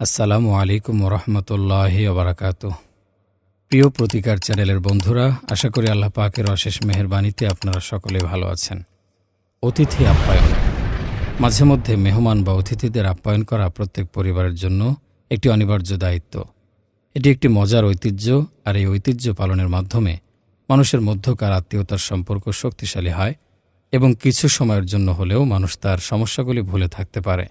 আসসালামু আলাইকুম রহমতুল্লাহি ওবরাকাত। প্রিয় প্রতিকার চ্যানেলের বন্ধুরা, আশা করি আল্লাহ পাকের অশেষ মেহেরবানিতে আপনারা সকলে ভালো আছেন। অতিথি আপ্যায়ন। মাঝে মধ্যে মেহমান বা অতিথিদের আপ্যায়ন করা প্রত্যেক পরিবারের জন্য একটি অনিবার্য দায়িত্ব। এটি একটি মজার ঐতিহ্য আর এই ঐতিহ্য পালনের মাধ্যমে মানুষের মধ্যকার আত্মীয়তার সম্পর্ক শক্তিশালী হয় এবং কিছু সময়ের জন্য হলেও মানুষ তার সমস্যাগুলি ভুলে থাকতে পারে।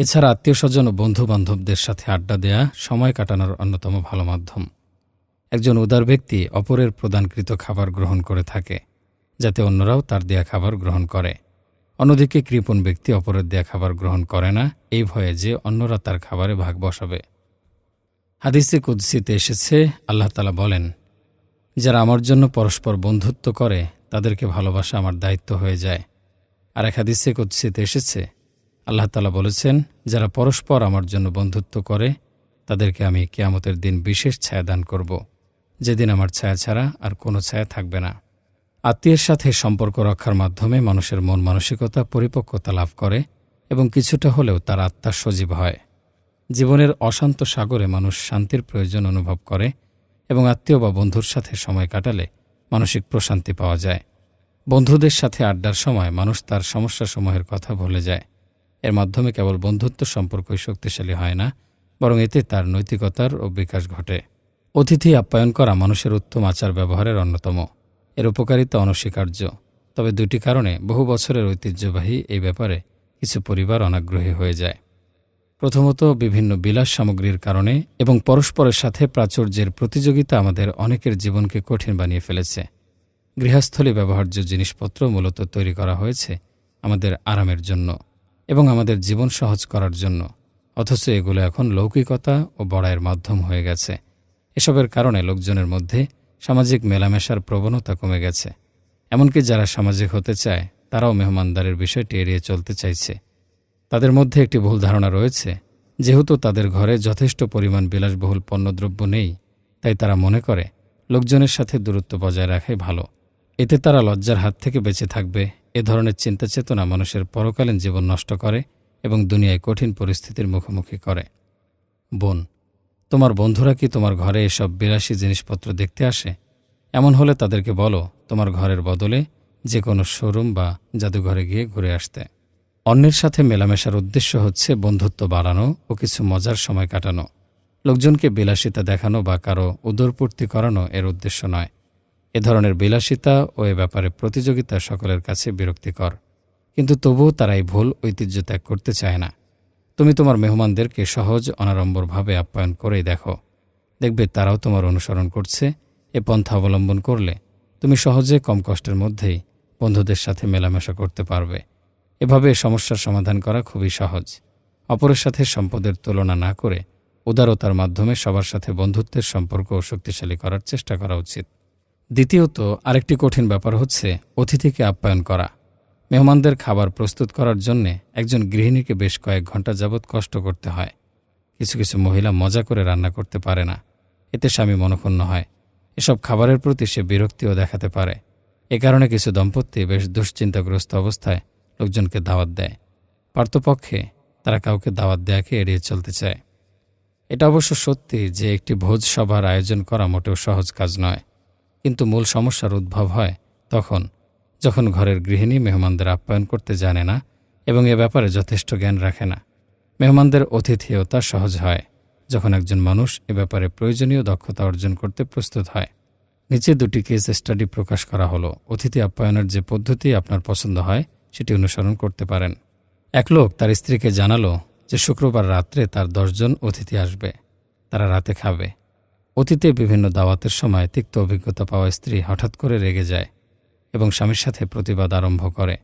এছাড়া আত্মীয় স্বজন ও বন্ধু বান্ধবদের সাথে আড্ডা দেয়া সময় কাটানোর অন্যতম ভালো মাধ্যম। একজন উদার ব্যক্তি অপরের প্রদানকৃত খাবার গ্রহণ করে থাকে, যাতে অন্যরাও তার দেয়া খাবার গ্রহণ করে। অন্যদিকে কৃপণ ব্যক্তি অপরের দেয়া খাবার গ্রহণ করে না, এই ভয়ে যে অন্যরা তার খাবারে ভাগ বসাবে। হাদিসে কুদ্সিতে এসেছে, আল্লাহ তালা বলেন, যারা আমার জন্য পরস্পর বন্ধুত্ব করে, তাদেরকে ভালোবাসা আমার দায়িত্ব হয়ে যায়। আর এক হাদিসে কুদ্সিতে এসেছে আল্লাহ তালা বলেছেন, যারা পরস্পর আমার জন্য বন্ধুত্ব করে, তাদেরকে আমি কেয়ামতের দিন বিশেষ ছায়া দান করব। যেদিন আমার ছায়া ছাড়া আর কোনো ছায়া থাকবে না। আত্মীয়ের সাথে সম্পর্ক রক্ষার মাধ্যমে মানুষের মন মানসিকতা পরিপক্কতা লাভ করে এবং কিছুটা হলেও তার আত্মা সজীব হয়। জীবনের অশান্ত সাগরে মানুষ শান্তির প্রয়োজন অনুভব করে এবং আত্মীয় বা বন্ধুর সাথে সময় কাটালে মানসিক প্রশান্তি পাওয়া যায়। বন্ধুদের সাথে আড্ডার সময় মানুষ তার সমস্যাসমূহের কথা ভুলে যায়। এর মাধ্যমে কেবল বন্ধুত্ব সম্পর্কই শক্তিশালী হয় না, বরং এতে তার নৈতিকতার ও বিকাশ ঘটে। অতিথি আপ্যায়ন করা মানুষের উত্তম আচার ব্যবহারের অন্যতম। এর উপকারিতা অনস্বীকার্য। তবে দুটি কারণে বহু বছরের ঐতিহ্যবাহী এই ব্যাপারে কিছু পরিবার অনাগ্রহী হয়ে যায়। প্রথমত, বিভিন্ন বিলাস সামগ্রীর কারণে এবং পরস্পরের সাথে প্রাচুর্যের প্রতিযোগিতা আমাদের অনেকের জীবনকে কঠিন বানিয়ে ফেলেছে। গৃহস্থলী ব্যবহার্য জিনিসপত্র মূলত তৈরি করা হয়েছে আমাদের আরামের জন্য। এবং আমাদের জীবন সহজ করার জন্য। অথচ এগুলো এখন লৌকিকতা ও বড়াইয়ের মাধ্যম হয়ে গেছে। এসবের কারণে লোকজনের মধ্যে সামাজিক মেলামেশার প্রবণতা কমে গেছে। এমনকি যারা সামাজিক হতে চায়, তারাও মেহমানদারের বিষয়টি এড়িয়ে চলতে চাইছে। তাদের মধ্যে একটি ভুল ধারণা রয়েছে, যেহেতু তাদের ঘরে যথেষ্ট পরিমাণ বিলাসবহুল পণ্যদ্রব্য নেই, তাই তারা মনে করে, লোকজনের সাথে দূরত্ব বজায় রাখাই ভালো। এতে তারা লজ্জার হাত থেকে বেঁচে থাকবে। এ ধরনের চিন্তা চেতনা মানুষের পরকালীন জীবন নষ্ট করে এবং দুনিয়ায় কঠিন পরিস্থিতির মুখোমুখি করে। বোন, তোমার বন্ধুরা কি তোমার ঘরে এসব বিলাসী জিনিসপত্র দেখতে আসে? এমন হলে তাদেরকে বলো, তোমার ঘরের বদলে যে কোনো শোরুম বা জাদুঘরে গিয়ে ঘুরে আসতে। অন্যের সাথে মেলামেশার উদ্দেশ্য হচ্ছে বন্ধুত্ব বাড়ানো ও কিছু মজার সময় কাটানো। লোকজনকে বিলাসিতা দেখানো বা কারও উদরপূর্তি করানো এর উদ্দেশ্য নয়। এ ধরনের বিলাসিতা ও এ ব্যাপারে প্রতিযোগিতা সকলের কাছে বিরক্তিকর। কিন্তু তবুও তারা এই ভুল ঐতিহ্য ত্যাগ করতে চায় না। তুমি তোমার মেহমানদেরকে সহজ, অনাড়ম্বরভাবে আপ্যায়ন করেই দেখো। দেখবে তারাও তোমার অনুসরণ করছে, এ পন্থা অবলম্বন করলে তুমি সহজে কম কষ্টের মধ্যেই বন্ধুদের সাথে মেলামেশা করতে পারবে। এভাবে সমস্যার সমাধান করা খুবই সহজ। অপরের সাথে সম্পদের তুলনা না করে উদারতার মাধ্যমে সবার সাথে বন্ধুত্বের সম্পর্ক শক্তিশালী করার চেষ্টা করা উচিত। দ্বিতীয়ত, আরেকটি কঠিন ব্যাপার হচ্ছে অতিথিকে আপ্যায়ন করা। মেহমানদের খাবার প্রস্তুত করার জন্যে একজন গৃহিণীকে বেশ কয়েক ঘণ্টা যাবৎ কষ্ট করতে হয়। কিছু কিছু মহিলা মজা করে রান্না করতে পারে না। এতে স্বামী মনক্ষুণ্ণ হয়। এসব খাবারের প্রতি সে বিরক্তিও দেখাতে পারে। এ কারণে কিছু দম্পতি বেশ দুশ্চিন্তাগ্রস্ত অবস্থায় লোকজনকে দাওয়াত দেয়। পার্থপক্ষে তারা কাউকে দাওয়াত দেয়াকে এড়িয়ে চলতে চায়। এটা অবশ্য সত্যি যে একটি ভোজ সভার আয়োজন করা মোটেও সহজ কাজ নয়। কিন্তু মূল সমস্যার উদ্ভব হয় তখন, যখন ঘরের গৃহিণী মেহমানদের আপ্যায়ন করতে জানে না এবং এ ব্যাপারে যথেষ্ট জ্ঞান রাখে না। মেহমানদের অতিথিয়তা সহজ হয় যখন একজন মানুষ এ ব্যাপারে প্রয়োজনীয় দক্ষতা অর্জন করতে প্রস্তুত হয়। নিচে দুটি কেস স্টাডি প্রকাশ করা হলো। অতিথি আপ্যায়নের যে পদ্ধতি আপনার পছন্দ হয়, সেটি অনুসরণ করতে পারেন। এক লোক তার স্ত্রীকে জানালো যে শুক্রবার রাত্রে তার দশজন অতিথি আসবে। তারা রাতে খাবে। অতীতে বিভিন্ন দাওয়াতের সময় তিক্ত অভিজ্ঞতা পাওয়া স্ত্রী হঠাৎ করে রেগে যায় এবং স্বামীর সাথে প্রতিবাদ আরম্ভ করে।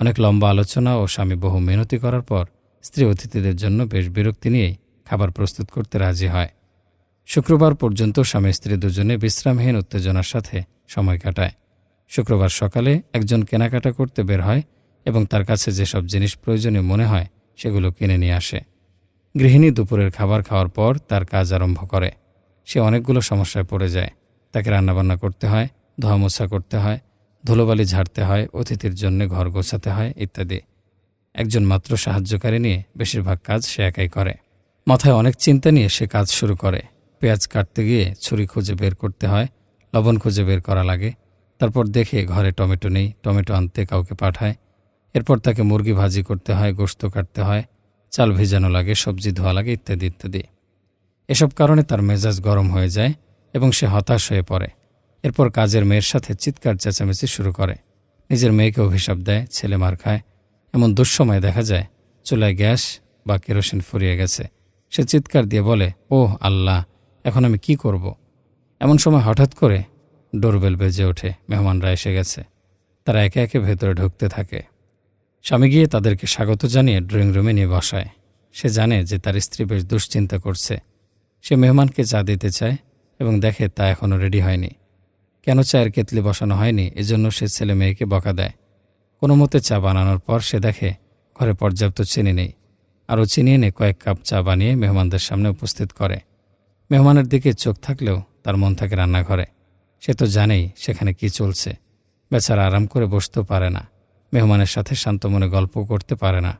অনেক লম্বা আলোচনা ও স্বামী বহু মিনতি করার পর স্ত্রী অতিথিদের জন্য বেশ বিরক্তি নিয়েই খাবার প্রস্তুত করতে রাজি হয়। শুক্রবার পর্যন্ত স্বামী স্ত্রী দুজনে বিশ্রামহীন উত্তেজনার সাথে সময় কাটায়। শুক্রবার সকালে একজন কেনাকাটা করতে বের হয় এবং তার কাছে যেসব জিনিস প্রয়োজনীয় মনে হয় সেগুলো কিনে নিয়ে আসে। গৃহিণী দুপুরের খাবার খাওয়ার পর তার কাজ আরম্ভ করে। সে অনেকগুলো সমস্যায় পড়ে যায়। তাকে রান্নাবান্না করতে হয় ধোয়া মোছা করতে হয়, ধুলোবালি ঝাড়তে হয়, অতিথির জন্য ঘর গোছাতে হয় ইত্যাদি। একজন মাত্র সাহায্যকারী নিয়ে বেশিরভাগ কাজ সে একাই করে। মাথায় অনেক চিন্তা নিয়ে সে কাজ শুরু করে। পেঁয়াজ কাটতে গিয়ে ছুরি খুঁজে বের করতে হয়, লবণ খুঁজে বের করা লাগে। তারপর দেখে ঘরে টমেটো নেই, টমেটো আনতে কাউকে পাঠায়। এরপর তাকে মুরগি ভাজি করতে হয়, গোস্ত কাটতে হয়, চাল ভেজানো লাগে, সবজি ধোয়া লাগে ইত্যাদি ইত্যাদি। এসব কারণে তার মেজাজ গরম হয়ে যায় এবং সে হতাশ হয়ে পড়ে। এরপর কাজের মেয়ের সাথে চিৎকার চেঁচামেচি শুরু করে। নিজের মেয়েকে অভিশাপ দেয়, ছেলে মার খায়। এমন দুঃসময় দেখা যায়, চুলায় গ্যাস বা কেরোসিন ফুরিয়ে গেছে। সে চিৎকার দিয়ে বলে, ওহ আল্লাহ, এখন আমি কি করব। এমন সময় হঠাৎ করে ডোরবেল বেজে ওঠে, মেহমানরা এসে গেছে। তারা একে একে ভেতরে ঢুকতে থাকে। স্বামী গিয়ে তাদেরকে স্বাগত জানিয়ে ড্রয়িং রুমে নিয়ে বসায়। সে জানে যে তার স্ত্রী বেশ দুশ্চিন্তা করছে। সে মেহমানকে চা দিতে চায় এবং দেখে তা এখনও রেডি হয়নি। কেন চায়ের কেতলি বসানো হয়নি? এজন্য সে ছেলে মেয়েকে বকা দেয়। কোনো মতে চা বানানোর পর সে দেখে ঘরে পর্যাপ্ত চিনি নেই। আরও চিনি এনে কয়েক কাপ চা বানিয়ে মেহমানদের সামনে উপস্থিত করে। মেহমানের দিকে চোখ থাকলেও তার মন থাকে রান্নাঘরে। সে তো জানেই সেখানে কি চলছে। বেচারা আরাম করে বসতেও পারে না। মেহমানের সাথে শান্ত মনে গল্প করতে পারে না।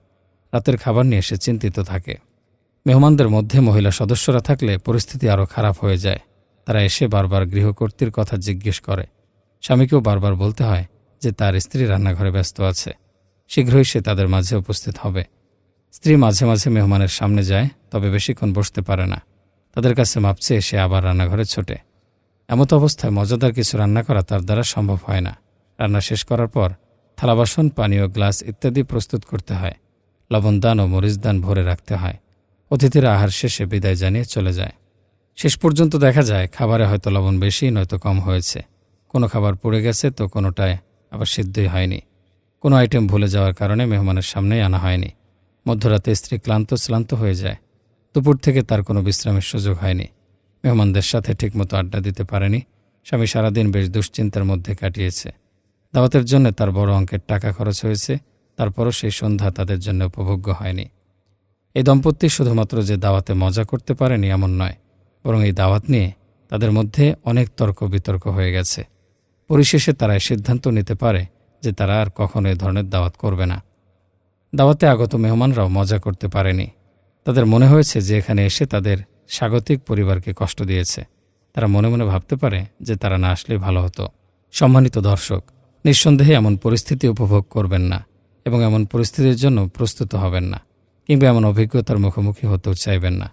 রাতের খাবার নিয়ে সে চিন্তিত থাকে। মেহমানদের মধ্যে মহিলা সদস্যরা থাকলে পরিস্থিতি আরও খারাপ হয়ে যায়। তারা এসে বারবার গৃহকর্ত্রীর কথা জিজ্ঞেস করে। স্বামীকেও বারবার বলতে হয় যে তার স্ত্রী রান্নাঘরে ব্যস্ত আছে। শীঘ্রই সে তাদের মাঝে উপস্থিত হবে। স্ত্রী মাঝে মাঝে মেহমানের সামনে যায়, তবে বেশিক্ষণ বসতে পারে না। তাদের কাছে মাপছে সে আবার রান্নাঘরে ছোটে। এমত অবস্থায় মজাদার কিছু রান্না করা তার দ্বারা সম্ভব হয় না। রান্না শেষ করার পর থালাবাসন, পানীয় গ্লাস ইত্যাদি প্রস্তুত করতে হয়। লবণদান ও মরিচদান ভরে রাখতে হয়। অতিথিরা আহার শেষে বিদায় জানিয়ে চলে যায়। শেষ পর্যন্ত দেখা যায়, খাবারে হয়তো লবণ বেশি, নয়তো কম হয়েছে। কোনো খাবার পড়ে গেছে তো কোনোটায় আবার সিদ্ধই হয়নি। কোনো আইটেম ভুলে যাওয়ার কারণে মেহমানের সামনেই আনা হয়নি। মধ্যরাতে স্ত্রী ক্লান্ত, শ্লান্ত হয়ে যায়। দুপুর থেকে তার কোনো বিশ্রামের সুযোগ হয়নি। মেহমানদের সাথে ঠিকমতো আড্ডা দিতে পারেনি। স্বামী সারাদিন বেশ দুশ্চিন্তার মধ্যে কাটিয়েছে। দাওয়াতের জন্য তার বড় অঙ্কের টাকা খরচ হয়েছে। তারপরও সেই সন্ধ্যা তাদের জন্য উপভোগ্য হয়নি। এই দম্পতি শুধুমাত্র যে দাওয়াতে মজা করতে পারেনি এমন নয়, বরং এই দাওয়াত নিয়ে তাদের মধ্যে অনেক তর্ক বিতর্ক হয়ে গেছে। পরিশেষে তারা সিদ্ধান্ত নিতে পারে যে তারা আর কখনো এ ধরনের দাওয়াত করবে না। দাওয়াতে আগত মেহমানরাও মজা করতে পারেনি। তাদের মনে হয়েছে যে এখানে এসে তাদের স্বাগতিক পরিবারকে কষ্ট দিয়েছে। তারা মনে মনে ভাবতে পারে যে তারা না আসলেই ভালো হতো। সম্মানিত দর্শক, নিঃসন্দেহে এমন পরিস্থিতি উপভোগ করবেন না এবং এমন পরিস্থিতির জন্য প্রস্তুত হবেন না। কিংবা এমন অভিজ্ঞতার মুখোমুখি হতেও চাইবেন না।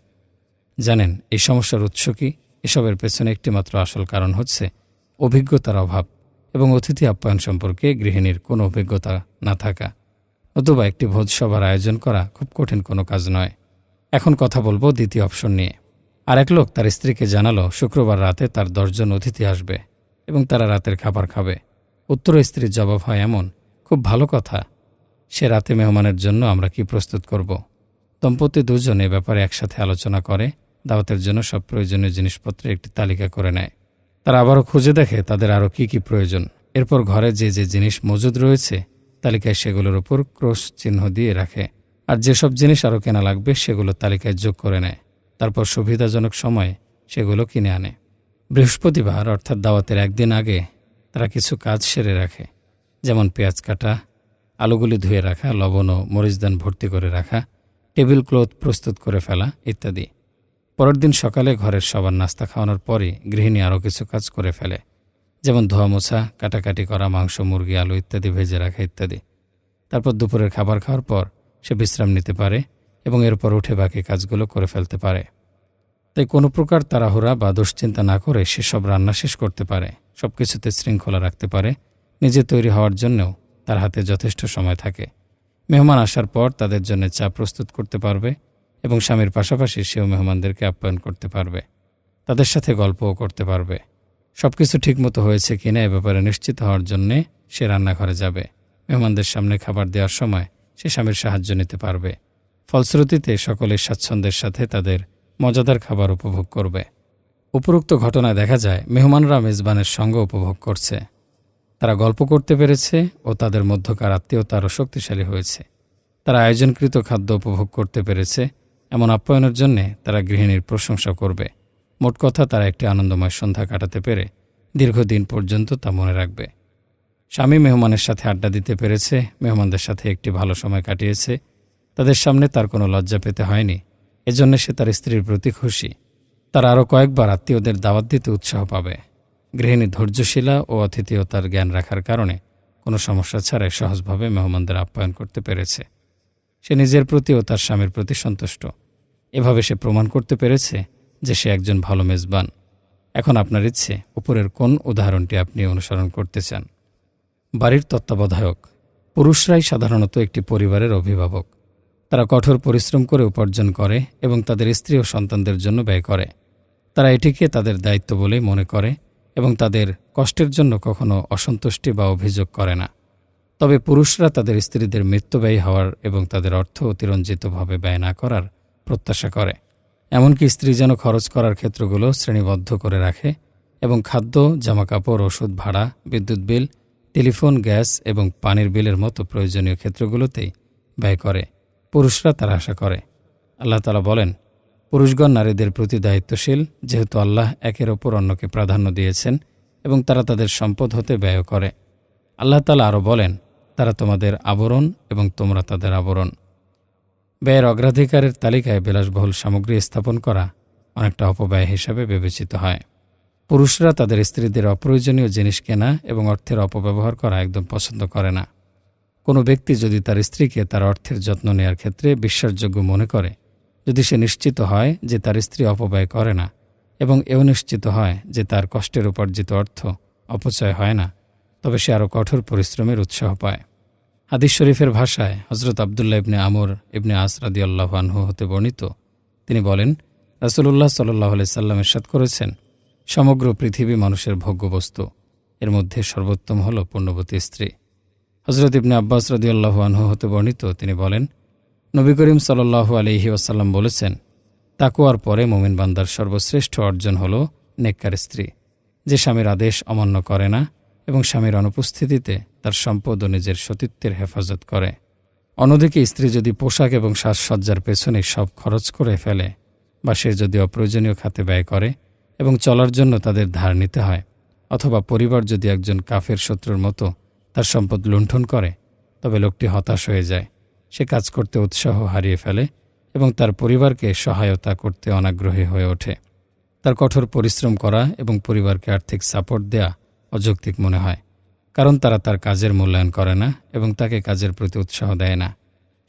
জানেন, এই সমস্যার উৎস কি? এসবের পেছনে একটিমাত্র আসল কারণ হচ্ছে অভিজ্ঞতার অভাব এবং অতিথি আপ্যায়ন সম্পর্কে গৃহিণীর কোনো অভিজ্ঞতা না থাকা। অথবা একটি ভোজসভার আয়োজন করা খুব কঠিন কোনো কাজ নয়। এখন কথা বলব দ্বিতীয় অপশন নিয়ে। আর এক লোক তার স্ত্রীকে জানালো, শুক্রবার রাতে তার দশজন অতিথি আসবে এবং তারা রাতের খাবার খাবে। উত্তর স্ত্রীর জবাব হয় এমন, খুব ভালো কথা। সে রাতে মেহমানের জন্য আমরা কি প্রস্তুত করব? দম্পতি দুজন এ ব্যাপারে একসাথে আলোচনা করে, দাওয়াতের জন্য সব প্রয়োজনীয় জিনিসপত্রের একটি তালিকা করে নেয়। তারা আবারও খুঁজে দেখে তাদের আরও কী কী প্রয়োজন। এরপর ঘরে যে যে জিনিস মজুদ রয়েছে, তালিকায় সেগুলোর উপর ক্রস চিহ্ন দিয়ে রাখে। আর যেসব জিনিস আরও কেনা লাগবে, সেগুলো তালিকায় যোগ করে নেয়। তারপর সুবিধাজনক সময়ে সেগুলো কিনে আনে। বৃহস্পতিবার, অর্থাৎ দাওয়াতের একদিন আগে, তারা কিছু কাজ সেরে রাখে। যেমন পেঁয়াজ কাটা আলুগুলি ধুয়ে রাখা, লবণ ও মরিচদান ভর্তি করে রাখা, টেবিল ক্লথ প্রস্তুত করে ফেলা ইত্যাদি। পরের দিন সকালে ঘরের সবার নাস্তা খাওয়ানোর পরই গৃহিণী আরও কিছু কাজ করে ফেলে, যেমন ধোয়া মোছা, কাটাকাটি করা, মাংস, মুরগি, আলু ইত্যাদি ভেজে রাখা ইত্যাদি। তারপর দুপুরের খাবার খাওয়ার পর সে বিশ্রাম নিতে পারে এবং এরপর উঠে বাকি কাজগুলো করে ফেলতে পারে। তাই কোনো প্রকার তাড়াহুড়া বা দুশ্চিন্তা না করে সে সব রান্না শেষ করতে পারে সব কিছুতে শৃঙ্খলা রাখতে পারে, নিজে তৈরি হওয়ার জন্যও। তার হাতে যথেষ্ট সময় থাকে। মেহমান আসার পর তাদের জন্য চা প্রস্তুত করতে পারবে এবং স্বামীর পাশাপাশি সেও মেহমানদেরকে আপ্যায়ন করতে পারবে। তাদের সাথে গল্পও করতে পারবে। সব কিছু ঠিকমতো হয়েছে কিনা এ ব্যাপারে নিশ্চিত হওয়ার জন্যে সে রান্নাঘরে যাবে। মেহমানদের সামনে খাবার দেওয়ার সময় সে স্বামীর সাহায্য নিতে পারবে। ফলশ্রুতিতে সকলের স্বাচ্ছন্দ্যের সাথে তাদের মজাদার খাবার উপভোগ করবে। উপরোক্ত ঘটনায় দেখা যায়, মেহমানরা মেজবানের সঙ্গ উপভোগ করছে। তারা গল্প করতে পেরেছে ও তাদের মধ্যকার আত্মীয়তা আরও শক্তিশালী হয়েছে। তারা আয়োজনকৃত খাদ্য উপভোগ করতে পেরেছে। এমন আপ্যায়নের জন্যে তারা গৃহিণীর প্রশংসা করবে। মোট কথা, তারা একটি আনন্দময় সন্ধ্যা কাটাতে পেরে দীর্ঘদিন পর্যন্ত তা মনে রাখবে। স্বামী মেহমানের সাথে আড্ডা দিতে পেরেছে, মেহমানদের সাথে একটি ভালো সময় কাটিয়েছে। তাদের সামনে তার কোনো লজ্জা পেতে হয়নি। এজন্য সে তার স্ত্রীর প্রতি খুশি। তার আরও কয়েকবার আত্মীয়দের দাওয়াত দিতে উৎসাহ পাবে। গৃহিণী ধৈর্যশীলা ও অতিথিয়তার জ্ঞান রাখার কারণে কোনো সমস্যা ছাড়াই সহজভাবে মেহমানদের আপ্যায়ন করতে পেরেছে। সে নিজের প্রতি ও তার স্বামীর প্রতি সন্তুষ্ট। এভাবে সে প্রমাণ করতে পেরেছে যে সে একজন ভালো মেজবান। এখন আপনার ইচ্ছে, উপরের কোন উদাহরণটি আপনি অনুসরণ করতে চান? বাড়ির তত্ত্বাবধায়ক। পুরুষরাই সাধারণত একটি পরিবারের অভিভাবক। তারা কঠোর পরিশ্রম করে উপার্জন করে এবং তাদের স্ত্রী ও সন্তানদের জন্য ব্যয় করে। তারা এটিকে তাদের দায়িত্ব বলেই মনে করে এবং তাদের কষ্টের জন্য কখনো অসন্তুষ্টি বা অভিযোগ করে না। তবে পুরুষরা তাদের স্ত্রীদের মৃত্যুব্যয়ী হওয়ার এবং তাদের অর্থ অতিরঞ্জিতভাবে ব্যয় না করার প্রত্যাশা করে। এমনকি স্ত্রী যেন খরচ করার ক্ষেত্রগুলো শ্রেণীবদ্ধ করে রাখে এবং খাদ্য, জামাকাপড়, ওষুধ ভাড়া, বিদ্যুৎ বিল, টেলিফোন, গ্যাস এবং পানির বিলের মতো প্রয়োজনীয় ক্ষেত্রগুলোতেই ব্যয় করে। পুরুষরা তারা আশা করে। আল্লাহ তালা বলেন পুরুষগণ নারীদের প্রতি দায়িত্বশীল, যেহেতু আল্লাহ একের ওপর অন্যকে প্রাধান্য দিয়েছেন এবং তারা তাদের সম্পদ হতে ব্যয় করে। আল্লাহ তালা আরও বলেন, তারা তোমাদের আবরণ এবং তোমরা তাদের আবরণ। ব্যয়ের অগ্রাধিকারের তালিকায় বিলাসবহুল সামগ্রী স্থাপন করা অনেকটা অপব্যয় হিসাবে বিবেচিত হয়। পুরুষরা তাদের স্ত্রীদের অপ্রয়োজনীয় জিনিস কেনা এবং অর্থের অপব্যবহার করা একদম পছন্দ করে না। কোনো ব্যক্তি যদি তার স্ত্রীকে তার অর্থের যত্ন নেওয়ার ক্ষেত্রে বিশ্বাসযোগ্য মনে করে যদি সে নিশ্চিত হয় যে তার স্ত্রী অপব্যয় করে না এবং এও নিশ্চিত হয় যে তার কষ্টের উপার্জিত অর্থ অপচয় হয় না, তবে সে আরও কঠোর পরিশ্রমের উৎসাহ পায়। হাদিস শরীফের ভাষায় হজরত আবদুল্লাহ ইবনে আমর ইবনে আসরাদি আল্লাহ আনহু হতে বর্ণিত। তিনি বলেন, রাসুলুল্লাহ সাল্লাহ সাল্লাম এরশাদ করেছেন, সমগ্র পৃথিবী মানুষের ভোগ্যবস্তু, এর মধ্যে সর্বোত্তম হল পূর্ণবতী স্ত্রী। হজরত ইবনে আব্বাস রদিয়াল্লাহু আনহু হতে বর্ণিত, তিনি বলেন নবী করিম সাল্লাহু আলহি ওয়াসাল্লাম বলেছেন তাকুয়ার পরে মোমিন বান্দার সর্বশ্রেষ্ঠ অর্জন হল নেককার স্ত্রী। যে স্বামীর আদেশ অমান্য করে না এবং স্বামীর অনুপস্থিতিতে তার সম্পদ ও নিজের সতীত্বের হেফাজত করে। অন্যদিকে স্ত্রী যদি পোশাক এবং সাজসজ্জার পেছনে সব খরচ করে ফেলে বা সে যদি অপ্রয়োজনীয় খাতে ব্যয় করে এবং চলার জন্য তাদের ধার নিতে হয়, অথবা পরিবার যদি একজন কাফের শত্রুর মতো তার সম্পদ লুণ্ঠন করে, তবে লোকটি হতাশ হয়ে যায়। সে কাজ করতে উৎসাহ হারিয়ে ফেলে এবং তার পরিবারকে সহায়তা করতে অনাগ্রহী হয়ে ওঠে। তার কঠোর পরিশ্রম করা এবং পরিবারকে আর্থিক সাপোর্ট দেয়া অযৌক্তিক মনে হয়, কারণ তারা তার কাজের মূল্যায়ন করে না এবং তাকে কাজের প্রতি উৎসাহ দেয় না।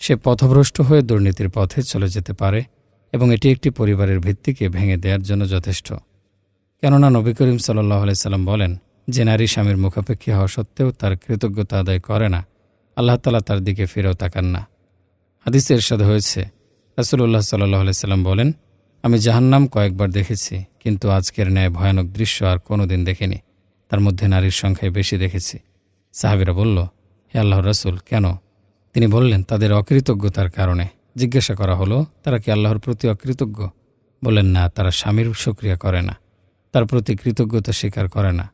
সে পথভ্রষ্ট হয়ে দুর্নীতির পথে চলে যেতে পারে এবং এটি একটি পরিবারের ভিত্তিকে ভেঙে দেওয়ার জন্য যথেষ্ট। কেননা নবী করিম সাল্লাহ সাল্লাম বলেন, যে নারী স্বামীর মুখাপেক্ষী হওয়া সত্ত্বেও তার কৃতজ্ঞতা আদায় করে না আল্লাহ তালা তার দিকে ফিরেও তাকান না। হাদিসে এরশাদ হয়েছে রাসুল্লাহ সাল্লাহ সাল্লাম বলেন, আমি জাহান্নাম কয়েকবার দেখেছি, কিন্তু আজকের ন্যায় ভয়ানক দৃশ্য আর কোনো দিন দেখিনি। তার মধ্যে নারীর সংখ্যায় বেশি দেখেছি। সাহাবিরা বলল, হে আল্লাহ রাসুল, কেন? তিনি বললেন, তাদের অকৃতজ্ঞতার কারণে। জিজ্ঞাসা করা হলো, তারা কি আল্লাহর প্রতি অকৃতজ্ঞ? বলেন না, তারা স্বামীর সক্রিয়া করে না। তার প্রতি কৃতজ্ঞতা স্বীকার করে না।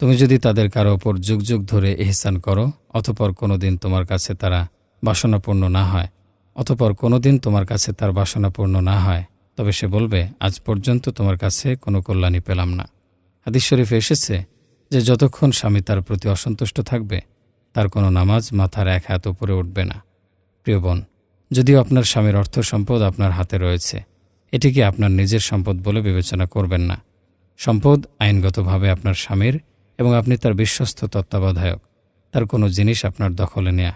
তুমি যদি তাদের কারও ওপর যুগ যুগ ধরে এহসান করো, অতপর কোনো দিন তোমার কাছে তারা বাসনাপূর্ণ না হয়। অতপর কোনো দিন তোমার কাছে তার বাসনাপূর্ণ না হয়। তবে সে বলবে, আজ পর্যন্ত তোমার কাছে কোনো কল্যাণী পেলাম না। হাদিস শরীফে এসেছে যে, যতক্ষণ স্বামী তার প্রতি অসন্তুষ্ট থাকবে, তার কোনো নামাজ মাথার এক হাত উপরে উঠবে না। প্রিয় বোন, যদিও আপনার স্বামীর অর্থ সম্পদ আপনার হাতে রয়েছে, এটিকে আপনার নিজের সম্পদ বলে বিবেচনা করবেন না। সম্পদ আইনগতভাবে আপনার স্বামীর এবং আপনি তার বিশ্বস্ত তত্ত্বাবধায়ক। তার কোনো জিনিস আপনার দখলে নেয়া,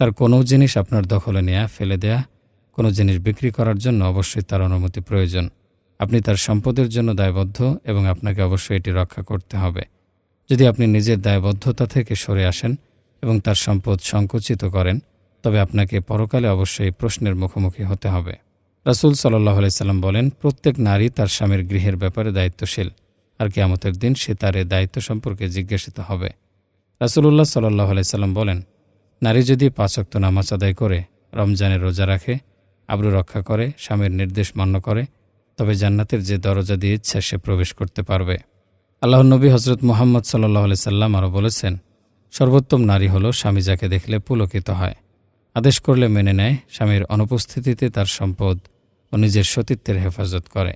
তার কোনো জিনিস আপনার দখলে নেয়া, ফেলে দেয়া, কোনো জিনিস বিক্রি করার জন্য অবশ্যই তার অনুমতি প্রয়োজন। আপনি তার সম্পদের জন্য দায়বদ্ধ এবং আপনাকে অবশ্যই এটি রক্ষা করতে হবে। যদি আপনি নিজের দায়বদ্ধতা থেকে সরে আসেন এবং তার সম্পদ সংকুচিত করেন, তবে আপনাকে পরকালে অবশ্যই প্রশ্নের মুখোমুখি হতে হবে। রাসুল সাল্লাহ সাল্লাম বলেন, প্রত্যেক নারী তার স্বামীর গৃহের ব্যাপারে দায়িত্বশীল। আর কেয়ামতের দিন সে তার এ দায়িত্ব সম্পর্কে জিজ্ঞাসিত হবে। রাসুলুল্লাহ সাল্লাহ সাল্লাম বলেন, নারী যদি পাঁচক্ত নামাজ আদায় করে, রমজানের রোজা রাখে, আব্রু রক্ষা করে, স্বামীর নির্দেশ মান্য করে, তবে জান্নাতের যে দরজা দিয়ে ইচ্ছা সে প্রবেশ করতে পারবে। আল্লাহ নবী হজরত মোহাম্মদ সাল্লাহ সাল্লাম আরও বলেছেন, সর্বোত্তম নারী হল স্বামী যাকে দেখলে পুলকিত হয়। আদেশ করলে মেনে নেয়, স্বামীর অনুপস্থিতিতে তার সম্পদ ও নিজের সতীত্বের হেফাজত করে।